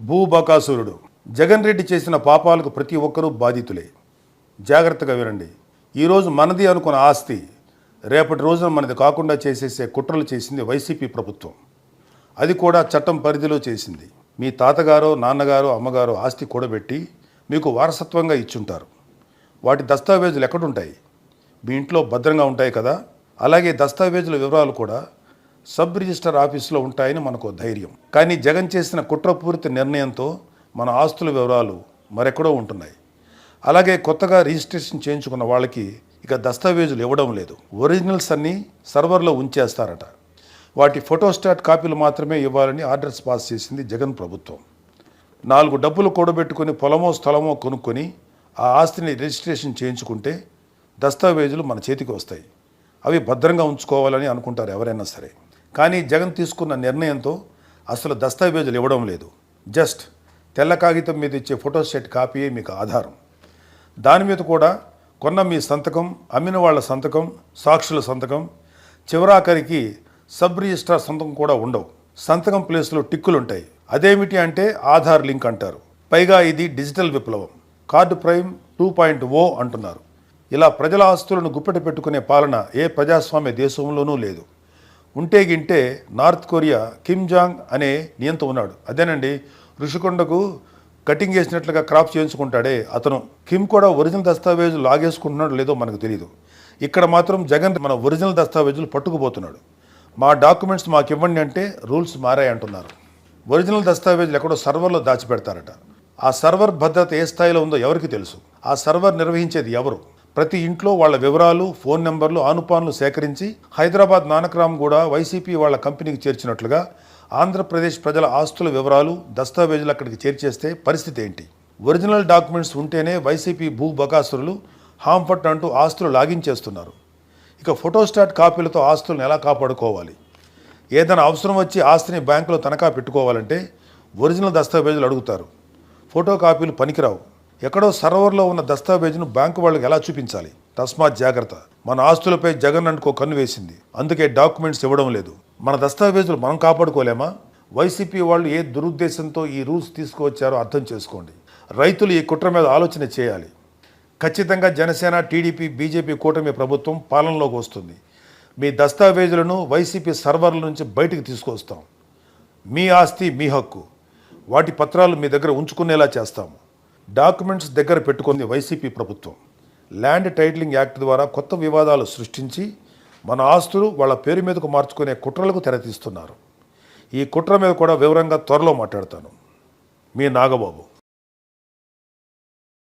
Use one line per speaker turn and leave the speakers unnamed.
భూబకాసురుడు జగన్ రెడ్డి చేసిన పాపాలకు ప్రతి ఒక్కరూ బాధితులే. జాగ్రత్తగా వినండి. ఈరోజు మనది అనుకున్న ఆస్తి రేపటి రోజున మనది కాకుండా చేసేసే కుట్రలు చేసింది వైసీపీ ప్రభుత్వం. అది కూడా చట్టం పరిధిలో చేసింది. మీ తాతగారో నాన్నగారో అమ్మగారో ఆస్తి కూడబెట్టి మీకు వారసత్వంగా ఇచ్చుంటారు. వాటి దస్తావేజులు ఎక్కడుంటాయి? మీ ఇంట్లో భద్రంగా ఉంటాయి కదా? అలాగే దస్తావేజుల వివరాలు కూడా సబ్ రిజిస్టర్ ఆఫీసులో ఉంటాయని మనకు ధైర్యం. కానీ జగన్ చేసిన కుట్రపూరిత నిర్ణయంతో మన ఆస్తుల వివరాలు మరెక్కడో ఉంటున్నాయి. అలాగే కొత్తగా రిజిస్ట్రేషన్ చేయించుకున్న వాళ్ళకి ఇక దస్తావేజులు ఇవ్వడం లేదు. ఒరిజినల్స్ అన్నీ సర్వర్లో ఉంచేస్తారట. వాటి ఫోటోస్టాట్ కాపీలు మాత్రమే ఇవ్వాలని ఆర్డర్స్ పాస్ చేసింది జగన్ ప్రభుత్వం. నాలుగు డబ్బులు కూడబెట్టుకొని పొలమో స్థలమో కొనుక్కొని ఆ ఆస్తిని రిజిస్ట్రేషన్ చేయించుకుంటే దస్తావేజులు మన చేతికి వస్తాయి. అవి భద్రంగా ఉంచుకోవాలని అనుకుంటారు ఎవరైనా సరే. కానీ జగన్ తీసుకున్న నిర్ణయంతో అసలు దస్తావేజులు ఇవ్వడం లేదు. జస్ట్ తెల్ల కాగితం మీద ఇచ్చే ఫోటోస్టేట్ కాపీయే మీకు ఆధారం. దాని మీద కూడా కొన్న మీ సంతకం అమ్మిన వాళ్ళ సంతకం సాక్షుల సంతకం చివరాఖరికి సబ్ రిజిస్ట్రార్ సంతకం కూడా ఉండవు. సంతకం ప్లేస్లో టిక్కులు ఉంటాయి అదేమిటి అంటే ఆధార్ లింక్ అంటారు. పైగా ఇది డిజిటల్ విప్లవం. Card prime two point O అంటున్నారు. ఇలా ప్రజల ఆస్తులను గుప్పెట పెట్టుకునే పాలన ఏ ప్రజాస్వామ్య దేశంలోనూ లేదు. ఉంటే గింటే నార్త్ కొరియా కిమ్ జాంగ్ అనే నియంత ఉన్నాడు. అదేనండి ఋషికొండకు కటింగ్ చేసినట్లుగా క్రాప్ చేయించుకుంటాడే. అతను కిమ్ కూడా ఒరిజినల్ దస్తావేజులు లాగేసుకుంటున్నాడు లేదో మనకు తెలియదు ఇక్కడ మాత్రం జగన్ మన ఒరిజినల్ దస్తావేజులు పట్టుకుపోతున్నాడు. మా డాక్యుమెంట్స్ మాకు ఇవ్వండి అంటే రూల్స్ మారాయి అంటున్నారు ఒరిజినల్ దస్తావేజులు ఎక్కడో సర్వర్లో దాచిపెడతారట. ఆ సర్వర్ భద్రత ఏ స్థాయిలో ఉందో ఎవరికి తెలుసు? ఆ సర్వర్ నిర్వహించేది ఎవరు? ప్రతి ఇంట్లో వాళ్ళ వివరాలు ఫోన్ నెంబర్లు ఆనుపాన్లు సేకరించి హైదరాబాద్ నానక్రామ్ కూడా వైసీపీ వాళ్ళ కంపెనీకి చేర్చినట్లుగా ఆంధ్రప్రదేశ్ ప్రజల ఆస్తుల వివరాలు దస్తావేజులు అక్కడికి చేర్చేస్తే పరిస్థితి ఏంటి? ఒరిజినల్ డాక్యుమెంట్స్ ఉంటేనే వైసీపీ భూ బకాసురులు హాంఫట్ అంటూ ఆస్తులు లాగించేస్తున్నారు. ఇక ఫోటోస్టాట్ కాపీలతో ఆస్తులను ఎలా కాపాడుకోవాలి? ఏదైనా అవసరం వచ్చి ఆస్తిని బ్యాంకులో తనఖా పెట్టుకోవాలంటే ఒరిజినల్ దస్తావేజులు అడుగుతారు. ఫోటో కాపీలు పనికిరావు. ఎక్కడో సర్వర్లో ఉన్న దస్తావేజును బ్యాంకు వాళ్ళకి ఎలా చూపించాలి? తస్మాత్ జాగ్రత్త. మన ఆస్తులపై జగన్ అంటుకో కన్ను వేసింది. అందుకే డాక్యుమెంట్స్ ఇవ్వడం లేదు. మన దస్తావేజులు మనం కాపాడుకోలేమా? వైసీపీ వాళ్ళు ఏ దురుద్దేశంతో ఈ రూల్స్ తీసుకువచ్చారో అర్థం చేసుకోండి. రైతులు ఈ కుట్ర మీద ఆలోచన చేయాలి. ఖచ్చితంగా జనసేన టీడీపీ బీజేపీ కూటమి ప్రభుత్వం పాలనలోకి వస్తుంది. మీ దస్తావేజులను వైసీపీ సర్వర్ల నుంచి బయటకు తీసుకొస్తాం. మీ ఆస్తి మీ హక్కు. వాటి పత్రాలు మీ దగ్గర ఉంచుకునేలా చేస్తాము. డాక్యుమెంట్స్ దగ్గర పెట్టుకుంది వైసీపీ ప్రభుత్వం. ల్యాండ్ టైటిలింగ్ యాక్ట్ ద్వారా కొత్త వివాదాలు సృష్టించి మన ఆస్తులు వాళ్ళ పేరు మీదకు మార్చుకునే కుట్రలకు తెరతీస్తున్నారు. ఈ కుట్ర మీద కూడా వివరంగా త్వరలో మాట్లాడతాను. మీ నాగబాబు.